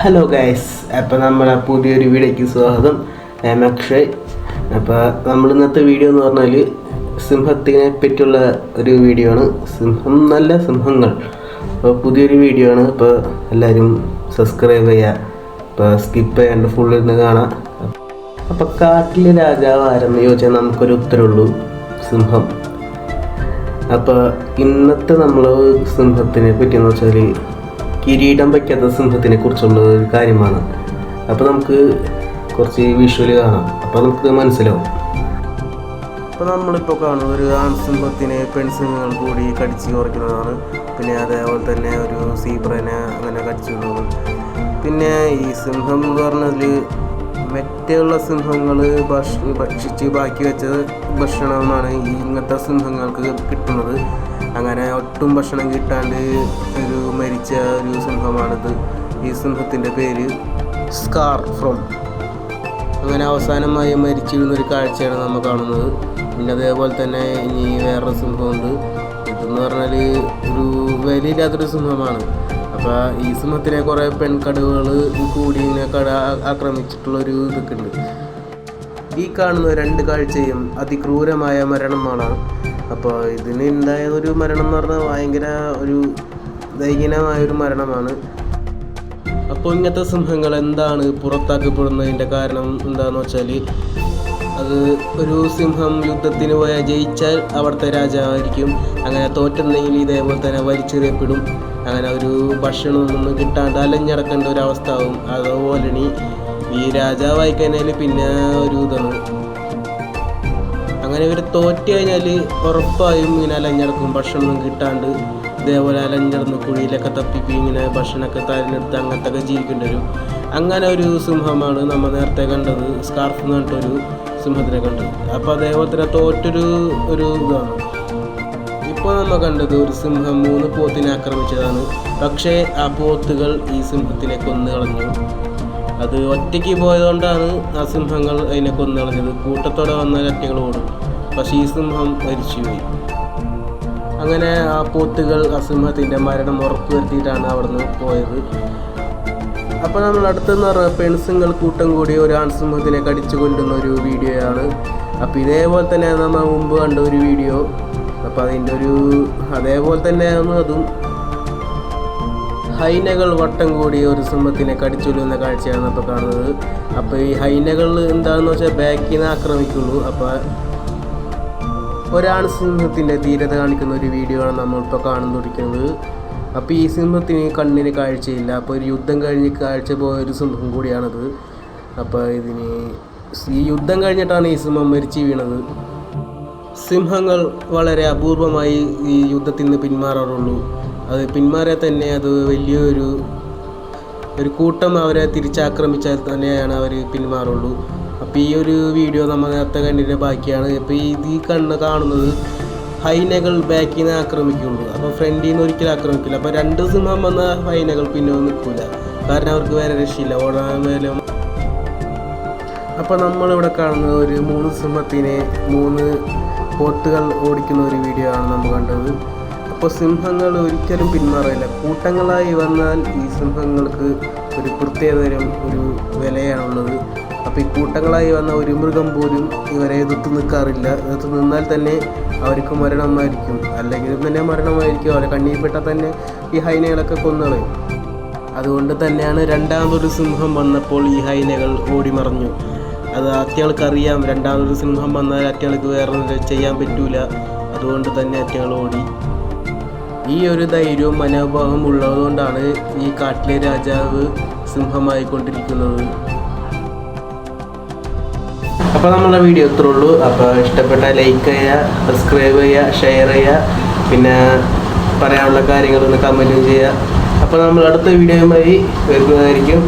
Hello guys അപ്പോൾ നമ്മളെ പുതിയൊരു വീഡിയോയ്ക്ക് സ്വാഗതം. ഞാൻ അക്ഷയ്. അപ്പോൾ നമ്മൾ ഇന്നത്തെ വീഡിയോ എന്ന് പറഞ്ഞാൽ സിംഹത്തിനെ പറ്റിയുള്ള ഒരു വീഡിയോ ആണ്. സിംഹം നല്ല സിംഹങ്ങൾ. അപ്പോൾ പുതിയൊരു വീഡിയോ ആണ്. അപ്പോൾ എല്ലാവരും സബ്സ്ക്രൈബ് ചെയ്യുക അപ്പോൾ സ്കിപ്പ് ചെയ്യാണ്ട് ഫുൾ ഇരുന്ന് കാണാം. അപ്പോൾ കാട്ടിലെ രാജാവ് ആരെന്ന് ചോദിച്ചാൽ നമുക്കൊരു ഉത്തരവുള്ളൂ. സിംഹം. അപ്പോൾ ഇന്നത്തെ നമ്മൾ സിംഹത്തിനെ പറ്റിയെന്ന് വെച്ചാൽ കിരീടം വയ്ക്കാത്ത സിംഹത്തിനെ കുറിച്ചുള്ള ഒരു കാര്യമാണ്. അപ്പോൾ നമുക്ക് കുറച്ച് വിഷ്വൽ കാണാം. അപ്പോൾ നമുക്ക് മനസ്സിലാവും. അപ്പോൾ നമ്മളിപ്പോൾ കാണുന്നത് ഒരു ആൺസിംഹത്തിനെ പെൺസിംഹങ്ങൾ കൂടി കടിച്ച് കുറയ്ക്കുന്നതാണ്. പിന്നെ അതേപോലെ തന്നെ ഒരു സീബ്രനെ അങ്ങനെ കടിച്ചു പിന്നെ ഈ സിംഹം എന്ന് പറഞ്ഞാൽ മറ്റുള്ള സിംഹങ്ങൾ ഭക്ഷ ഭക്ഷിച്ച് ബാക്കി വെച്ച ഭക്ഷണമാണ് ഈ ഇങ്ങനത്തെ സിംഹങ്ങൾക്ക് കിട്ടുന്നത്. അങ്ങനെ ഒട്ടും ഭക്ഷണം കിട്ടാണ്ട് ഒരു മരിച്ച ഒരു സിംഹമാണിത്. ഈ സിംഹത്തിന്റെ പേര് സ്കാർ ഫ്രോം. അങ്ങനെ അവസാനമായി മരിച്ചു ഒരു കാഴ്ചയാണ് നമ്മൾ കാണുന്നത്. പിന്നെ അതേപോലെ തന്നെ ഇനി വേറൊരു സിംഹമുണ്ട്. ഇതെന്ന് പറഞ്ഞാൽ ഒരു വിലയില്ലാത്തൊരു സിംഹമാണ്. അപ്പോൾ ഈ സിംഹത്തിനെ കുറേ പെൺകടുവകൾ കൂടി ഇങ്ങനെ കട ആക്രമിച്ചിട്ടുള്ളൊരു ഇതൊക്കെ ഉണ്ട് ഈ കാണുന്ന രണ്ട് കാഴ്ചയും അതിക്രൂരമായ മരണമാണ്. അപ്പോൾ ഇതിന് ഉണ്ടായ ഒരു മരണം എന്ന് പറഞ്ഞാൽ ഭയങ്കര ഒരു ദൈഹികമായ ഒരു മരണമാണ്. അപ്പോൾ ഇങ്ങനത്തെ സിംഹങ്ങൾ എന്താണ് പുറത്താക്കപ്പെടുന്നതിന്റെ കാരണം എന്താണെന്ന് വെച്ചാൽ അത് ഒരു സിംഹം യുദ്ധത്തിന് പോയാൽ ജയിച്ചാൽ അവിടുത്തെ രാജാവായിരിക്കും. അങ്ങനെ തോറ്റുന്നെങ്കിൽ ഇതേപോലെ തന്നെ വലിച്ചെറിയപ്പെടും. അങ്ങനെ ഒരു ഭക്ഷണമൊന്നും കിട്ടാണ്ട് അലഞ്ഞടക്കേണ്ട ഒരു അവസ്ഥ ആവും അതുപോലെ ഈ രാജാവായി കഴിഞ്ഞാൽ പിന്നെ ഒരു ഇതാണ്. അങ്ങനെ ഇവർ തോറ്റ് കഴിഞ്ഞാൽ ഉറപ്പായും ഇങ്ങനെ അലഞ്ഞടക്കും. ഭക്ഷണമൊന്നും കിട്ടാണ്ട് ഇതേപോലെ അലഞ്ഞടന്ന് കുഴിയിലൊക്കെ തപ്പിപ്പി ഇങ്ങനെ ഭക്ഷണമൊക്കെ തരഞ്ഞെടുത്ത് അങ്ങനത്തെ ഒക്കെ ജീവിക്കേണ്ടി വരും. അങ്ങനെ ഒരു സിംഹമാണ് നമ്മൾ നേരത്തെ കണ്ടത്. സ്കാർഫ് എന്ന് പറഞ്ഞിട്ടൊരു സിംഹത്തിനെ കണ്ടത്. അപ്പോൾ അതേപോലെ തന്നെ തോറ്റൊരു ഒരു ഇതാണ്. ഇപ്പോൾ നമ്മൾ കണ്ടത് ഒരു സിംഹം മൂന്ന് പോത്തിനെ ആക്രമിച്ചതാണ്. പക്ഷേ ആ പോത്തുകൾ ഈ സിംഹത്തിനെ കൊന്നു കളഞ്ഞു അത് ഒറ്റയ്ക്ക് പോയതുകൊണ്ടാണ് ആ സിംഹങ്ങൾ അതിനെ കൊന്നു കളഞ്ഞത് കൂട്ടത്തോടെ വന്ന ഒറ്റകൾ ഓടും. പക്ഷേ ഈ സിംഹം മരിച്ചുപോയി. അങ്ങനെ ആ പോത്തുകൾ ആ സിംഹത്തിന്റെ മരണം ഉറപ്പുവരുത്തിയിട്ടാണ് അവിടുന്ന് പോയത്. അപ്പോൾ നമ്മൾ അടുത്തെന്ന് പറഞ്ഞാൽ പെൺസിംഗൾ കൂട്ടം കൂടി ഒരു ആൺസിംഹത്തിനെ കടിച്ചു കൊല്ലുന്ന ഒരു വീഡിയോയാണ്. അപ്പോൾ ഇതേപോലെ തന്നെ നമ്മൾ മുമ്പ് കണ്ട ഒരു വീഡിയോ. അപ്പോൾ അതിന്റെ ഒരു അതേപോലെ തന്നെയാണ് അതും. ഹൈനകൾ വട്ടം കൂടി ഒരു സിംഹത്തിനെ കടിച്ചൊല്ലുന്ന കാഴ്ചയാണ് അപ്പോൾ കാണുന്നത്. അപ്പോൾ ഈ ഹൈനകൾ എന്താണെന്ന് വെച്ചാൽ ബാക്കിൽ നിന്ന് ആക്രമിക്കുള്ളൂ. അപ്പോൾ ഒരാൾ സിംഹത്തിന്റെ ധീരത കാണിക്കുന്ന ഒരു വീഡിയോ ആണ് നമ്മളിപ്പോൾ കാണുന്നിരിക്കുന്നത് അപ്പോൾ ഈ സിംഹത്തിന് കണ്ണിന് കാഴ്ചയില്ല. അപ്പോൾ ഒരു യുദ്ധം കഴിഞ്ഞ് കാഴ്ച പോയ ഒരു സിംഹം കൂടിയാണത്. അപ്പോൾ ഇതിന് ഈ യുദ്ധം കഴിഞ്ഞിട്ടാണ് ഈ സിംഹം മരിച്ചു വീണത്. സിംഹങ്ങൾ വളരെ അപൂർവമായി ഈ യുദ്ധത്തിൽ നിന്ന് പിന്മാറാറുള്ളൂ. അത് പിന്മാറിയാൽ തന്നെ അത് വലിയൊരു ഒരു കൂട്ടം അവരെ തിരിച്ചാക്രമിച്ചാൽ തന്നെയാണ് അവർ പിന്മാറുള്ളൂ. അപ്പോൾ ഈ ഒരു വീഡിയോ നമ്മൾ നേരത്തെ കണ്ടിട്ട് ബാക്കിയാണ്. ഇപ്പോൾ ഇത് കണ്ണ് കാണുന്നത് ഹൈനകൾ ബാക്കിൽ നിന്ന് ആക്രമിക്കുള്ളൂ. അപ്പോൾ ഫ്രണ്ടിൽ നിന്ന് ഒരിക്കലും ആക്രമിക്കില്ല. അപ്പോൾ രണ്ട് സിംഹം വന്ന ഹൈനകൾ പിന്നെ നിൽക്കില്ല. കാരണം അവർക്ക് വേറെ രക്ഷയില്ല. ഓടാൻ മേലും അപ്പോൾ നമ്മളിവിടെ കാണുന്നത് ഒരു മൂന്ന് സിംഹത്തിനെ മൂന്ന് പോത്തുകൾ ഓടിക്കുന്ന ഒരു വീഡിയോ ആണ് നമ്മൾ കണ്ടത്. അപ്പോൾ സിംഹങ്ങൾ ഒരിക്കലും പിന്മാറില്ല കൂട്ടങ്ങളായി വന്നാൽ ഈ സിംഹങ്ങൾക്ക് ഒരു പ്രത്യേകതരം ഒരു വിലയാണുള്ളത്. അപ്പോൾ ഈ കൂട്ടങ്ങളായി വന്ന ഒരു മൃഗം പോലും ഇവരെ എതിർത്ത് നിൽക്കാറില്ല. എതിർത്ത് നിന്നാൽ തന്നെ അവർക്ക് മരണമായിരിക്കും. അല്ലെങ്കിൽ തന്നെ മരണമായിരിക്കും. അവരെ കണ്ണീപ്പെട്ടാൽ തന്നെ ഈ ഹൈനകളൊക്കെ കൊന്നളയും. അതുകൊണ്ട് തന്നെയാണ് രണ്ടാമതൊരു സിംഹം വന്നപ്പോൾ ഈ ഹൈനകൾ ഓടിമറഞ്ഞു. അത് അറ്റയാൾക്ക് അറിയാം രണ്ടാമതൊരു സിംഹം വന്നാൽ അറ്റയാൾക്ക് വേറെ ചെയ്യാൻ പറ്റൂല. അതുകൊണ്ട് തന്നെ അറ്റയാൾ ഓടി. ഈ ഒരു ധൈര്യവും മനോഭാവവും ഉള്ളതുകൊണ്ടാണ് ഈ കാട്ടിലെ രാജാവ് സിംഹമായിക്കൊണ്ടിരിക്കുന്നത്. അപ്പോൾ നമ്മളെ വീഡിയോ ഇത്രേ ഉള്ളൂ. അപ്പോൾ ഇഷ്ടപ്പെട്ട ലൈക്ക് ചെയ്യുക സബ്സ്ക്രൈബ് ചെയ്യുക ഷെയർ ചെയ്യുക പിന്നെ പറയാനുള്ള കാര്യങ്ങളൊന്ന് കമന്റും ചെയ്യുക. അപ്പോൾ നമ്മൾ അടുത്ത വീഡിയോയുമായി വരുന്നതായിരിക്കും.